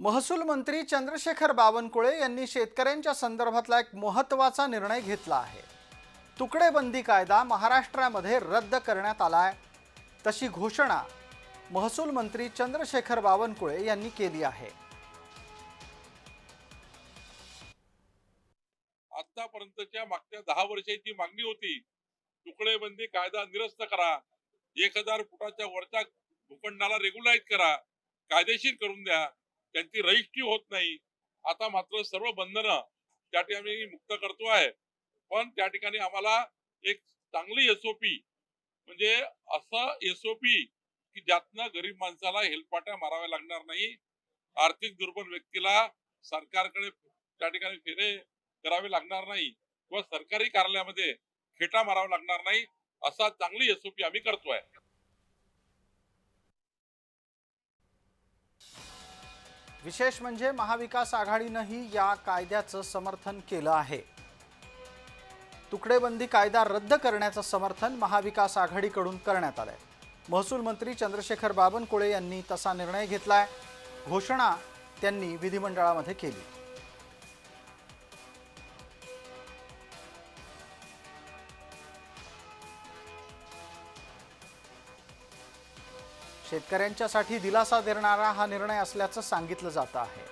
महसूल मंत्री चंद्रशेखर बावनकुळे यांनी शेतकऱ्यांच्या संदर्भातला एक महत्त्वाचा निर्णय घेतला आहे. तुकडेबंदी कायदा महाराष्ट्रामध्ये रद्द करण्यात आलाय तशी घोषणा महसूल मंत्री चंद्रशेखर बावनकुळे यांनी केली आहे. आतापर्यंतच्या मागच्या दहा वर्षाची मागणी होती तुकडेबंदी कायदा निरस्त करा एक हजार फुटाच्या वरच्या भूखंडाला रेग्युलाइज करा कायदेशीर करून द्या त्यांची रजिस्ट्री होत नाही. आता मात्र सर्व बंधनं त्या ठिकाणी मुक्त करतो आहे. पण त्या ठिकाणी आम्हाला एक चांगली एसओपी म्हणजे असं एसओपी की ज्यातनं गरीब माणसाला हेलपाट्या माराव्या लागणार नाही. आर्थिक दुर्बल व्यक्तीला सरकारकडे त्या ठिकाणी फेरे करावे लागणार नाही किंवा सरकारी कार्यालयामध्ये खेटा मारावा लागणार नाही असा चांगली एसओपी आम्ही करतोय. विशेष म्हणजे महाविकास आघाडीनंही या कायद्याचं समर्थन केलं आहे. तुकडेबंदी कायदा रद्द करण्याचं समर्थन महाविकास आघाडीकडून करण्यात आलंय. महसूल मंत्री चंद्रशेखर बावनकुळे यांनी तसा निर्णय घेतलाय. घोषणा त्यांनी विधिमंडळामध्ये केली. शेतकऱ्यांच्यासाठी दिलासा देणारा हा निर्णय असल्याचं सांगितलं जात आहे.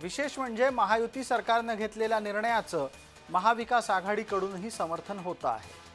विशेष म्हणजे महायुती सरकारनं घेतलेल्या निर्णयाचं महाविकास आघाडीकडूनही समर्थन होतं आहे.